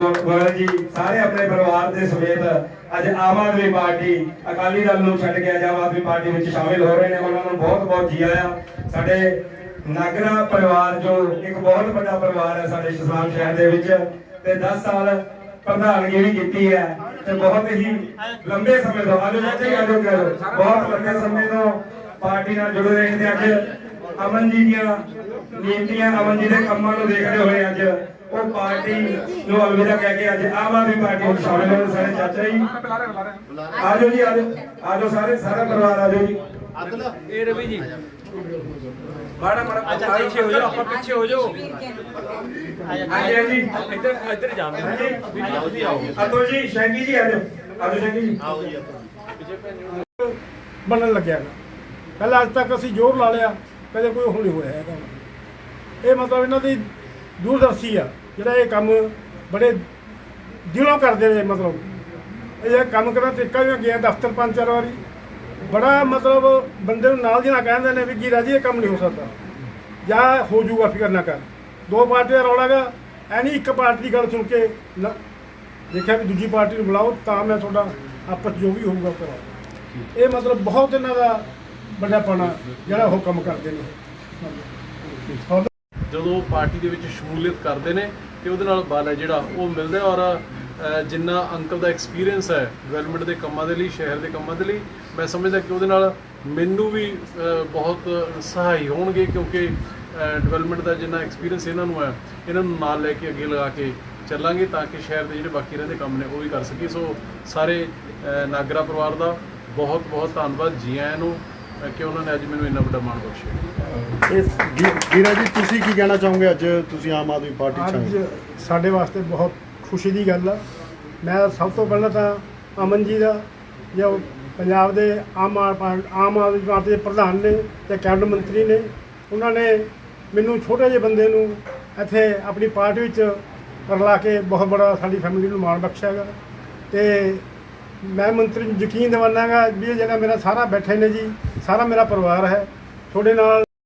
ਗੋਇਲ ਜੀ, ਸਾਰੇ ਆਪਣੇ ਪਰਿਵਾਰ ਦੇ ਸਮੇਤ ਅੱਜ ਆਮ ਆਦਮੀ ਪਾਰਟੀ, ਅਕਾਲੀ ਦਲ ਨੂੰ ਛੱਡ ਕੇ ਆਮ ਆਦਮੀ ਪਾਰਟੀ ਵਿੱਚ ਸ਼ਾਮਿਲ ਹੋ ਰਹੇ ਨੇ, ਉਹਨਾਂ ਨੂੰ ਬਹੁਤ ਬਹੁਤ ਜੀ ਆਇਆਂ। ਸਾਡੇ ਨਾਗਰਾ ਪਰਿਵਾਰ, ਜੋ ਇੱਕ ਬਹੁਤ ਵੱਡਾ ਪਰਿਵਾਰ ਹੈ ਸਾਡੇ ਇਸਲਾਮ ਸ਼ਹਿਰ ਦੇ ਵਿੱਚ, ਤੇ 10 ਸਾਲ ਪ੍ਰਧਾਨਗੀ ਵੀ ਕੀਤੀ ਹੈ, ਤੇ ਬਹੁਤ ਹੀ ਲੰਬੇ ਸਮੇਂ ਤੋਂ, ਆਜੋ ਜੀ ਆਜੋ ਬਹੁਤ ਲੰਬੇ ਸਮੇਂ ਤੋਂ ਪਾਰਟੀ ਨਾਲ ਜੁੜੇ ਰਹੇ ਨੇ ਅੱਜ ਅਮਨ ਜੀ ਦੀਆਂ ਨੀਤੀਆਂ, ਅਮਨ ਜੀ ਦੇ ਕੰਮਾਂ ਨੂੰ ਦੇਖਦੇ ਹੋਏ ਅੱਜ ਉਹ ਪਾਰਟੀ ਨੂੰ ਅਲਵਿਦਾ ਕਹਿ ਕੇ ਅੱਜ ਆਮ ਆਦਮੀ ਪਾਰਟੀ ਵਿੱਚ ਸ਼ਾਮਿਲ ਹੋਏ ਸਾਡੇ ਚਾਚਾ ਜੀ। ਆਜੋ ਜੀ ਆਜੋ। ਆਜੋ ਸਾਰੇ ਸਾਰਾ ਪਰਿਵਾਰ ਆਜੋ ਜੀ। ਇਹ ਰਵੀ ਜੀ। ਮਾੜਾ ਮਾੜਾ ਅੱਛਾ ਪਿੱਛੇ ਹੋ ਜਾਓ ਆਪਾਂ ਪਿੱਛੇ ਹੋ ਜਾਓ। ਹਾਂਜੀ ਹਾਂਜੀ। ਇੱਧਰ ਇੱਧਰ ਜਾਂਦੇ ਹਾਂਜੀ। ਆਓ ਅਤੋ ਜੀ ਸ਼ੈਂਕੀ ਜੀ ਆਜੋ। ਆਜੋ ਸ਼ੈਂਕੀ ਜੀ। ਬਣਨ ਲੱਗਿਆ। ਪਹਿਲਾਂ ਅੱਜ ਤੱਕ ਅਸੀਂ ਜ਼ੋਰ ਲਾ ਲਿਆ ਕਦੇ ਕੋਈ ਨਹੀਂ ਹੋਇਆ ਹੈਗਾ ਇਹ ਮਤਲਬ ਇਹਨਾਂ ਦੀ ਦੂਰਦਰਸ਼ੀ ਆ। ਜਿਹੜਾ ਇਹ ਕੰਮ ਬੜੇ ਦਿਲੋਂ ਕਰਦੇ ਨੇ, ਮਤਲਬ। ਇਹ ਕੰਮ ਕਰਨ ਤਰੀਕਾ ਵੀ ਗਿਆ ਦਫ਼ਤਰ ਪੰਜ ਚਾਰ ਵਾਰੀ। ਬੜਾ ਮਤਲਬ ਬੰਦੇ ਨੂੰ ਨਾਲ ਦੀ ਨਾਲ ਕਹਿੰਦੇ ਨੇ ਵੀ ਕੀ ਰਾਜੀ ਇਹ ਕੰਮ ਨਹੀਂ ਹੋ ਸਕਦਾ। ਜਾਂ ਹੋ ਜਾਊਗਾ, ਫਿਕਰ ਨਾ ਕਰ। ਦੋ ਪਾਰਟੀਆਂ ਦਾ ਰੌਲਾ ਗਾ ਐ ਇੱਕ ਪਾਰਟੀ ਦੀ ਗੱਲ ਸੁਣ ਕੇ ਲ- ਦੇਖਿਆ ਵੀ ਦੂਜੀ ਪਾਰਟੀ ਨੂੰ ਬੁਲਾਓ, ਤਾਂ ਮੈਂ ਤੁਹਾਡਾ ਆਪਸ 'ਚ ਜੋ ਵੀ ਹੋਊਗਾ ਕਰਾਓ ਇਹ ਮਤਲਬ ਬਹੁਤ ਇਹਨਾਂ ਦਾ ਵੱਡਾ ਪਣਾ, ਜਿਹੜਾ ਉਹ ਕੰਮ ਕਰਦੇ ਨੇ। ਜਦੋਂ ਪਾਰਟੀ ਦੇ ਵਿੱਚ ਸ਼ਮੂਲੀਅਤ ਕਰਦੇ ਨੇ ਤੇ ਉਹਦੇ ਨਾਲ ਬਲ ਹੈ ਜਿਹੜਾ, ਉਹ ਮਿਲਦਾ ਔਰ ਜਿੰਨਾ ਅੰਕਲ ਦਾ ਐਕਸਪੀਰੀਅੰਸ ਹੈ ਡਿਵੈਲਪਮੈਂਟ ਦੇ ਕੰਮਾਂ ਦੇ ਲਈ, ਸ਼ਹਿਰ ਦੇ ਕੰਮਾਂ ਦੇ ਲਈ, ਮੈਂ ਸਮਝਦਾ ਕਿ ਉਹਦੇ ਨਾਲ ਮੈਨੂੰ ਵੀ ਬਹੁਤ ਸਹਾਈ ਹੋਣਗੇ ਕਿਉਂਕਿ ਡਿਵੈਲਪਮੈਂਟ ਦਾ ਜਿੰਨਾ ਐਕਸਪੀਰੀਅੰਸ ਇਹਨਾਂ ਨੂੰ ਹੈ, ਇਹਨਾਂ ਨੂੰ ਨਾਲ ਲੈ ਕੇ ਅੱਗੇ ਲਗਾ ਕੇ ਚੱਲਾਂਗੇ ਤਾਂ ਕਿ ਸ਼ਹਿਰ ਦੇ ਜਿਹੜੇ ਬਾਕੀ ਰਹਿੰਦੇ ਕੰਮ ਨੇ, ਉਹ ਵੀ ਕਰ ਸਕੀਏ। ਸੋ ਸਾਰੇ ਨਾਗਰਾ ਪਰਿਵਾਰ ਦਾ ਬਹੁਤ ਬਹੁਤ ਧੰਨਵਾਦ, ਜੀ ਆਇਆਂ ਨੂੰ। ਕਿ ਉਹਨਾਂ ਨੇ ਅੱਜ ਮੈਨੂੰ ਇੰਨਾ ਵੱਡਾ ਮਾਣ ਬਖਸ਼ਿਆ। ਇਸ ਵੀਰਾ ਜੀ ਤੁਸੀਂ ਕੀ ਕਹਿਣਾ ਚਾਹੋਗੇ ਅੱਜ ਤੁਸੀਂ ਆਮ ਆਦਮੀ ਪਾਰਟੀ ਚ ਅੱਜ ਸਾਡੇ ਵਾਸਤੇ ਬਹੁਤ ਖੁਸ਼ੀ ਦੀ ਗੱਲ ਆ। ਮੈਂ ਸਭ ਤੋਂ ਪਹਿਲਾਂ ਤਾਂ ਅਮਨ ਜੀ ਦਾ ਜੋ ਪੰਜਾਬ ਦੇ ਆਮ ਆਮ ਆਦਮੀ ਪਾਰਟੀ ਦੇ ਪ੍ਰਧਾਨ ਨੇ ਤੇ ਕੈਬਨਿਟ ਮੰਤਰੀ ਨੇ ਉਹਨਾਂ ਨੇ ਮੈਨੂੰ ਛੋਟੇ ਜਿਹੇ ਬੰਦੇ ਨੂੰ ਇੱਥੇ ਆਪਣੀ ਪਾਰਟੀ ਵਿੱਚ ਰਲਾ ਕੇ ਬਹੁਤ ਬੜਾ ਸਾਡੀ ਫੈਮਿਲੀ ਨੂੰ ਮਾਣ ਬਖਸ਼ਿਆ ਹੈਗਾ। ਤੇ ਮੈਂ ਮੰਤਰੀ ਨੂੰ ਯਕੀਨ ਦਿਵਾਨਾਗਾ ਵੀ ਇਹ ਜਿਹੜਾ ਮੇਰਾ ਸਾਰਾ ਬੈਠੇ ਨੇ ਜੀ, ਸਾਰਾ ਮੇਰਾ ਪਰਿਵਾਰ ਹੈ। ਤੁਹਾਡੇ ਨਾਲ